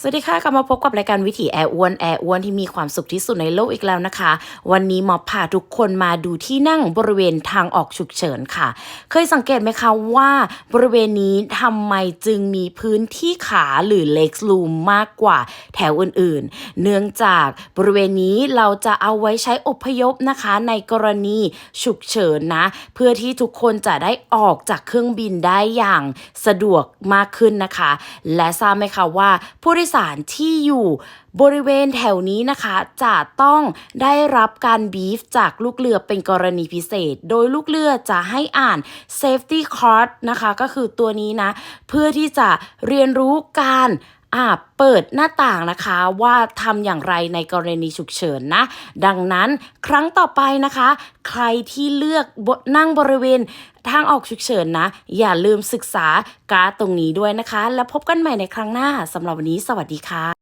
สวัสดีค่ะกลับมาพบกับรายการวิถีแอร์อ้วนแอร์อ้วนที่มีความสุขที่สุดในโลกอีกแล้วนะคะ วันนี้มอบพาทุกคนมาดูที่นั่งบริเวณทางออกฉุกเฉินค่ะ เคยสังเกตไหมคะว่าบริเวณนี้ทำไมจึงมีพื้นที่ขาหรือ leg room มากกว่าแถวอื่นๆ เนื่องจากบริเวณนี้เราจะเอาไว้ใช้อพยพนะคะ ในกรณีฉุกเฉินนะ เพื่อที่ทุกคนจะได้ออกจากเครื่องบินได้อย่างสะดวกมากขึ้นนะคะ และทราบไหมคะว่าผู้โดยสารที่อยู่บริเวณแถวนี้นะคะ จะต้องได้รับการบีฟจากลูกเรือเป็นกรณีพิเศษ โดยลูกเรือจะให้อ่าน safety card นะคะ ก็คือตัวนี้นะ เพื่อที่จะเรียนรู้การ อ่าเปิดหน้าต่างนะคะว่าทำอย่างไรในกรณีฉุกเฉินนะ ดังนั้นครั้งต่อไปนะคะ ใครที่เลือกนั่งบริเวณทางออกฉุกเฉินนะ อย่าลืมศึกษาการตรงนี้ด้วยนะคะ แล้วพบกันใหม่ในครั้งหน้าสำหรับวันนี้สวัสดีค่ะ